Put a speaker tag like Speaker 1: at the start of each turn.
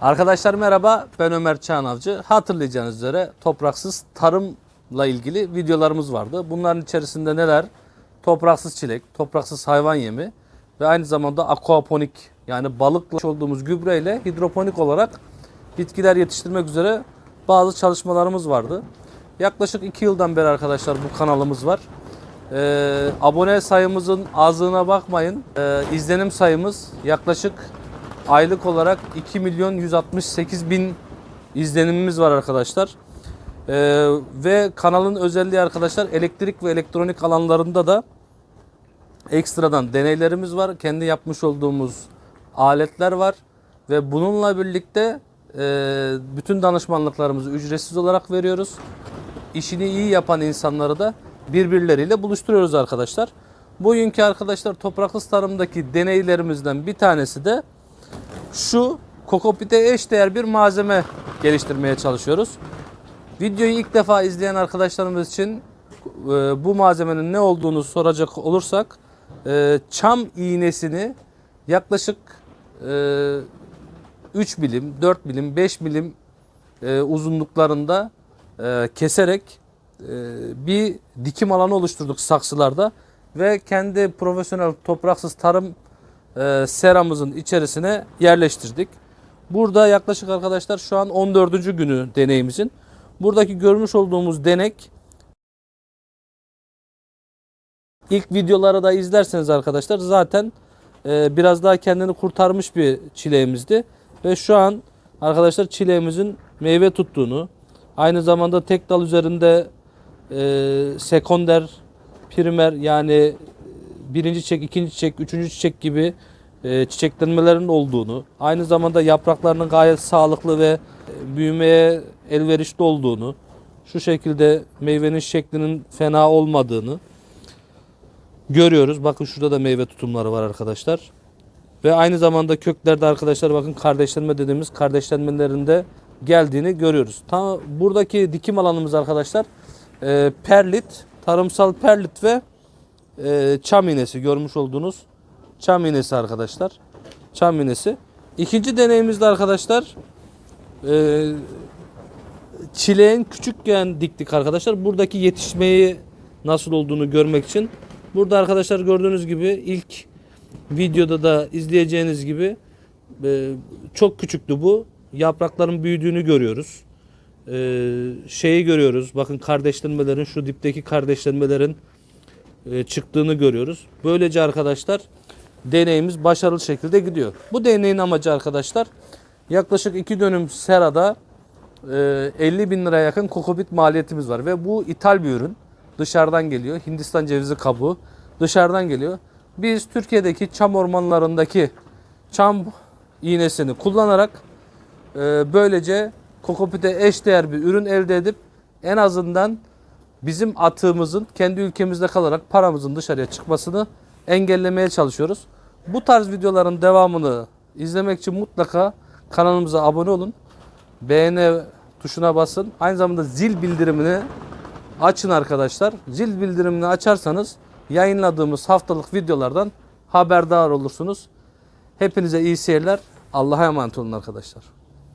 Speaker 1: Arkadaşlar merhaba ben Ömer Çağnavcı. Hatırlayacağınız üzere topraksız tarımla ilgili videolarımız vardı. Bunların içerisinde neler? Topraksız çilek, topraksız hayvan yemi ve aynı zamanda aquaponik yani balıkla olduğumuz gübreyle hidroponik olarak bitkiler yetiştirmek üzere bazı çalışmalarımız vardı. Yaklaşık 2 yıldan beri arkadaşlar bu kanalımız var. Ee, abone sayımızın azlığına bakmayın. Ee, izlenim sayımız yaklaşık aylık olarak 2 milyon 168 bin izlenimimiz var arkadaşlar. Ee, ve kanalın özelliği arkadaşlar elektrik ve elektronik alanlarında da ekstradan deneylerimiz var. Kendi yapmış olduğumuz aletler var. Ve bununla birlikte e, bütün danışmanlıklarımızı ücretsiz olarak veriyoruz. İşini iyi yapan insanları da birbirleriyle buluşturuyoruz arkadaşlar. Bugünkü arkadaşlar topraksız tarımdaki deneylerimizden bir tanesi de şu kokopite eşdeğer bir malzeme geliştirmeye çalışıyoruz. Videoyu ilk defa izleyen arkadaşlarımız için e, bu malzemenin ne olduğunu soracak olursak e, çam iğnesini yaklaşık e, 3 milim, 4 milim, 5 milim e, uzunluklarında e, keserek e, bir dikim alanı oluşturduk saksılarda ve kendi profesyonel topraksız tarım e, seramızın içerisine yerleştirdik. Burada yaklaşık arkadaşlar şu an 14. günü deneyimizin. Buradaki görmüş olduğumuz denek ilk videoları da izlerseniz arkadaşlar zaten e, biraz daha kendini kurtarmış bir çileğimizdi. Ve şu an arkadaşlar çileğimizin meyve tuttuğunu aynı zamanda tek dal üzerinde e, sekonder, primer yani birinci çiçek, ikinci çiçek, üçüncü çiçek gibi e, çiçeklenmelerin olduğunu, aynı zamanda yapraklarının gayet sağlıklı ve e, büyümeye elverişli olduğunu, şu şekilde meyvenin şeklinin fena olmadığını görüyoruz. Bakın şurada da meyve tutumları var arkadaşlar. Ve aynı zamanda köklerde arkadaşlar bakın kardeşlenme dediğimiz kardeşlenmelerinde geldiğini görüyoruz. Tam buradaki dikim alanımız arkadaşlar e, perlit, tarımsal perlit ve e, çam iğnesi görmüş olduğunuz çam iğnesi arkadaşlar. Çam iğnesi. İkinci deneyimizde arkadaşlar e, çileğin küçükken diktik arkadaşlar. Buradaki yetişmeyi nasıl olduğunu görmek için. Burada arkadaşlar gördüğünüz gibi ilk videoda da izleyeceğiniz gibi e, çok küçüktü bu. Yaprakların büyüdüğünü görüyoruz. E, şeyi görüyoruz. Bakın kardeşlenmelerin şu dipteki kardeşlenmelerin çıktığını görüyoruz. Böylece arkadaşlar deneyimiz başarılı şekilde gidiyor. Bu deneyin amacı arkadaşlar yaklaşık 2 dönüm serada e, 50 bin liraya yakın kokobit maliyetimiz var ve bu ithal bir ürün. Dışarıdan geliyor. Hindistan cevizi kabuğu dışarıdan geliyor. Biz Türkiye'deki çam ormanlarındaki çam iğnesini kullanarak e, böylece kokopite eşdeğer bir ürün elde edip en azından bizim atığımızın kendi ülkemizde kalarak paramızın dışarıya çıkmasını engellemeye çalışıyoruz. Bu tarz videoların devamını izlemek için mutlaka kanalımıza abone olun. Beğeni tuşuna basın. Aynı zamanda zil bildirimini açın arkadaşlar. Zil bildirimini açarsanız yayınladığımız haftalık videolardan haberdar olursunuz. Hepinize iyi seyirler. Allah'a emanet olun arkadaşlar.